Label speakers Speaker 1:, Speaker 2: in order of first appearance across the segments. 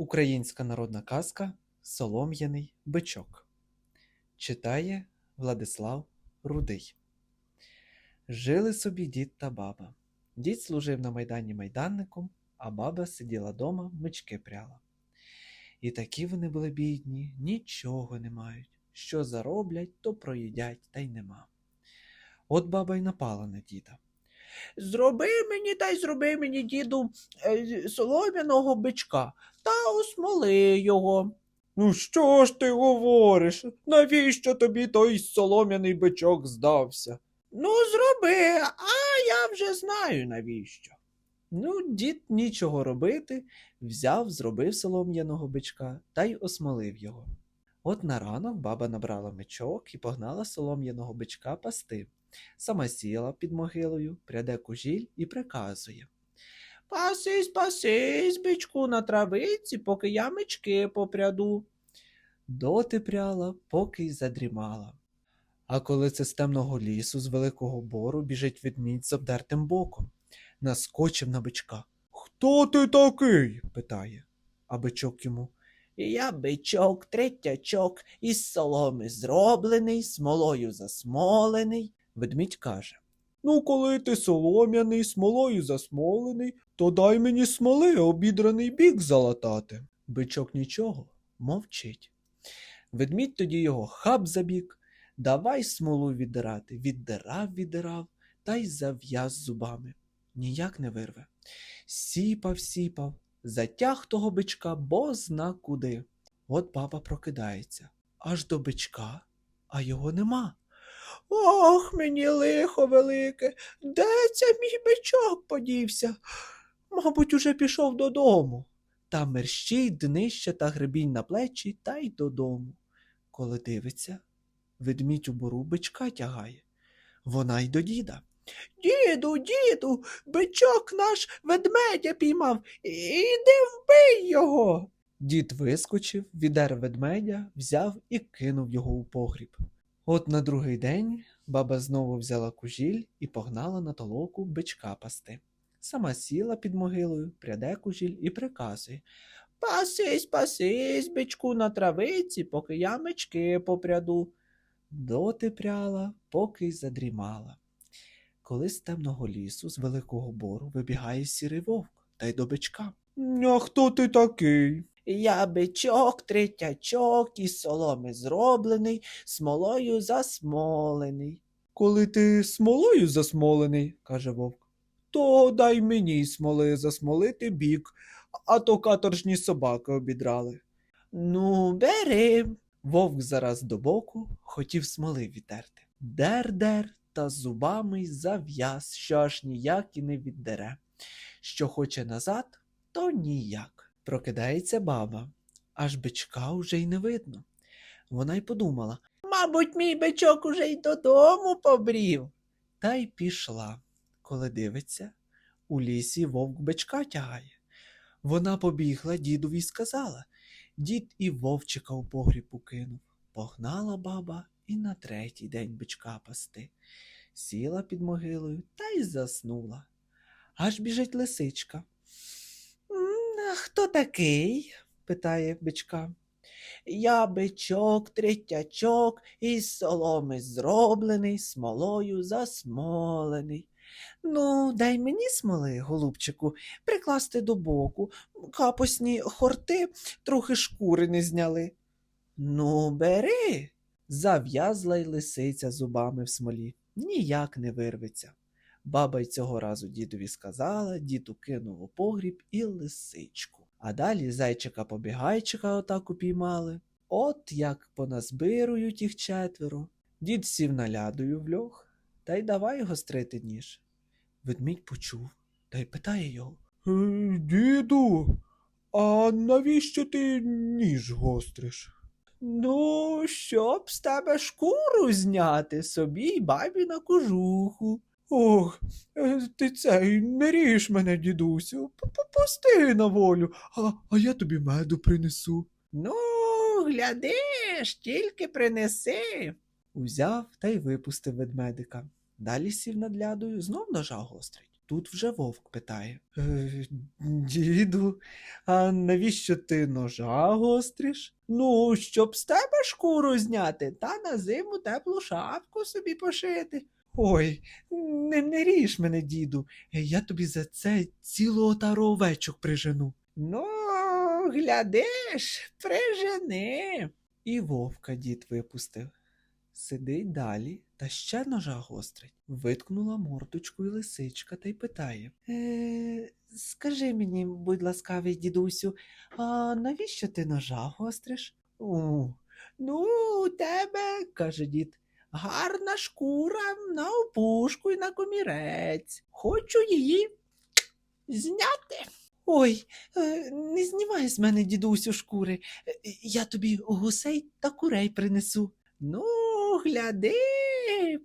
Speaker 1: Українська народна казка Солом'яний бичок. Читає Владислав Рудий. Жили собі дід та баба. Дід служив на майдані майданником, а баба сиділа дома, мички пряла. І такі вони були бідні, нічого не мають. Що зароблять, то проїдять, та й нема. От баба й напала на діда.
Speaker 2: Зроби мені та й зроби мені, діду, е, солом'яного бичка та осмоли його.
Speaker 1: Ну що ж ти говориш? Навіщо тобі той солом'яний бичок здався?
Speaker 2: Ну, зроби, а я вже знаю навіщо.
Speaker 1: Ну, дід нічого робити, взяв, зробив солом'яного бичка та й осмолив його. От на ранок баба набрала мечок і погнала солом'яного бичка пасти. Сама сіла під могилою, пряде кужіль і приказує.
Speaker 2: Пасись, пасись, бичку на травиці, поки я мечки попряду.
Speaker 1: Доти пряла, поки й задрімала. А коли це з темного лісу, з великого бору, біжить ведмідь з обдертим боком, наскочив на бичка. Хто ти такий? питає. А бичок йому.
Speaker 2: Я бичок, третячок, із соломи зроблений, смолою засмолений.
Speaker 1: Ведмідь каже Ну, коли ти солом'яний, смолою засмолений, то дай мені смоли обідраний бік залатати. Бичок нічого, мовчить. Ведмідь тоді його хап за бік, давай смолу віддирати. Віддирав, віддирав та й зав'яз зубами. Ніяк не вирве. Сіпав, сіпав, затяг того бичка, бо зна куди. От баба прокидається. Аж до бичка, а його нема.
Speaker 2: Ох, мені лихо велике, де це мій бичок подівся?
Speaker 1: Мабуть, уже пішов додому. Та мерщій, днище та гребінь на плечі та й додому. Коли дивиться, ведмідь у бору бичка тягає. Вона й до діда.
Speaker 2: Діду, діду, бичок наш ведмедя піймав. Іди вбий його.
Speaker 1: Дід вискочив, відер ведмедя, взяв і кинув його у погріб. От на другий день баба знову взяла кужіль і погнала на толоку бичка пасти. Сама сіла під могилою, пряде кужіль і приказує.
Speaker 2: Пасись, пасись, бичку на травиці, поки я мечки попряду.
Speaker 1: Доти пряла, поки й задрімала. Коли з темного лісу, з великого бору, вибігає сірий вовк та й до бичка. А хто ти такий?
Speaker 2: Я бичок, третячок, із соломи зроблений, смолою засмолений.
Speaker 1: Коли ти смолою засмолений, каже вовк, то дай мені смоли засмолити бік, а то каторжні собаки обідрали.
Speaker 2: Ну, бери.
Speaker 1: Вовк зараз до боку хотів смоли відтерти. Дер-дер та зубами зав'яз, що аж ніяк і не віддере. Що хоче назад, то ніяк. Прокидається баба, аж бичка уже й не видно. Вона й подумала,
Speaker 2: Мабуть, мій бичок уже й додому побрів.
Speaker 1: та й пішла. Коли дивиться, у лісі вовк бичка тягає. Вона побігла дідові й сказала. Дід і вовчика у погріб укинув. Погнала баба і на третій день бичка пасти. Сіла під могилою та й заснула. Аж біжить лисичка.
Speaker 2: «М, А хто такий?
Speaker 1: питає бичка.
Speaker 2: Я бичок, третячок, із соломи зроблений, смолою засмолений.
Speaker 1: Ну, дай мені смоли, голубчику, прикласти до боку. Капосні хорти трохи шкури не зняли.
Speaker 2: Ну, бери.
Speaker 1: Зав'язла й лисиця зубами в смолі, ніяк не вирветься. Баба й цього разу дідові сказала, дід укинув у погріб і лисичку. А далі зайчика побігайчика отак упіймали. От як поназбирують їх четверо. Дід сів на лядою в льох, та й давай гострити ніж. Ведмідь почув та й питає його. «Е, Діду, а навіщо ти ніж гостриш?
Speaker 2: Ну, щоб з тебе шкуру зняти собі й бабі на кожуху.
Speaker 1: Ох, е, ти цей, не ріж мене, дідусю, попусти на волю, а, а я тобі меду принесу.
Speaker 2: Ну, глядиш, тільки принеси.
Speaker 1: Узяв та й випустив ведмедика. Далі сів над лядою, знов ножа гострить. тут вже вовк питає. Е, діду, а навіщо ти ножа гостриш?
Speaker 2: Ну, щоб з тебе шкуру зняти, та на зиму теплу шапку собі пошити.
Speaker 1: Ой, не, не ріж мене, діду. Я тобі за це цілу отару овечок прижену.
Speaker 2: Ну, глядиш, прижени.
Speaker 1: І вовка дід випустив. Сидить далі та ще ножа гострить. Виткнула мордочку і лисичка та й питає. Е, скажи мені, будь ласкавий, дідусю, а навіщо ти ножа гостриш?
Speaker 2: О, ну, у тебе, каже дід, гарна шкура на опушку і на комірець. Хочу її зняти.
Speaker 1: Ой, е, не знімай з мене, дідусю, шкури. Я тобі гусей та курей принесу.
Speaker 2: Ну, гляди,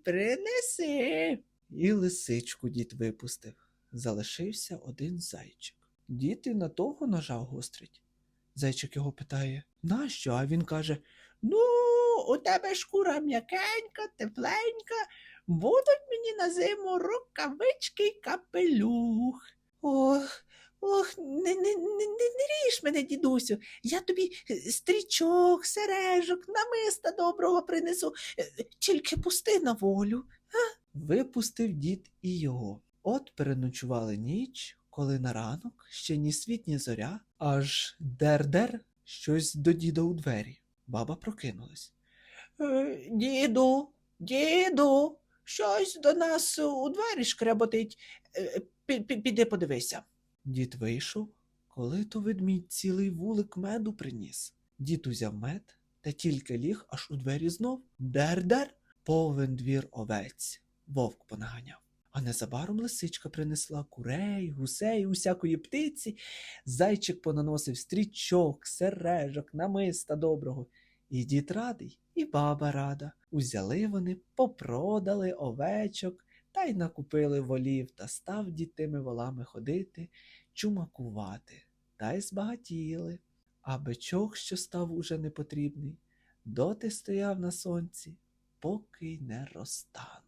Speaker 2: принеси.
Speaker 1: І лисичку дід випустив. Залишився один зайчик. Дід і на того ножа гострить. Зайчик його питає, нащо? А він каже,
Speaker 2: Ну, у тебе шкура м'якенька, тепленька, будуть мені на зиму рукавички й капелюх.
Speaker 1: ох, ох, не, не, не, не, ріж мене, дідусю. Я тобі стрічок, сережок, намиста доброго принесу. Е, Тільки пусти на волю. А? Випустив дід і його. От переночували ніч, коли на ранок ще ні світ, ні зоря, аж дер-дер щось до діда у двері. Баба прокинулась.
Speaker 2: Е, Діду, діду, щось до нас у двері шкреботить. Е, пі- пі- Піди подивися.
Speaker 1: Дід вийшов, коли то ведмідь цілий вулик меду приніс. Дід узяв мед та тільки ліг аж у двері знов. Дер-дер, повен двір овець. Вовк понаганяв. А незабаром лисичка принесла курей, гусей, усякої птиці. Зайчик понаносив стрічок, сережок, намиста доброго. І дід радий, і баба рада. Узяли вони, попродали овечок та й накупили волів та став дід тими волами ходити, чумакувати, та й збагатіли. А бичок, що став уже непотрібний, доти стояв на сонці, поки й не розтанув.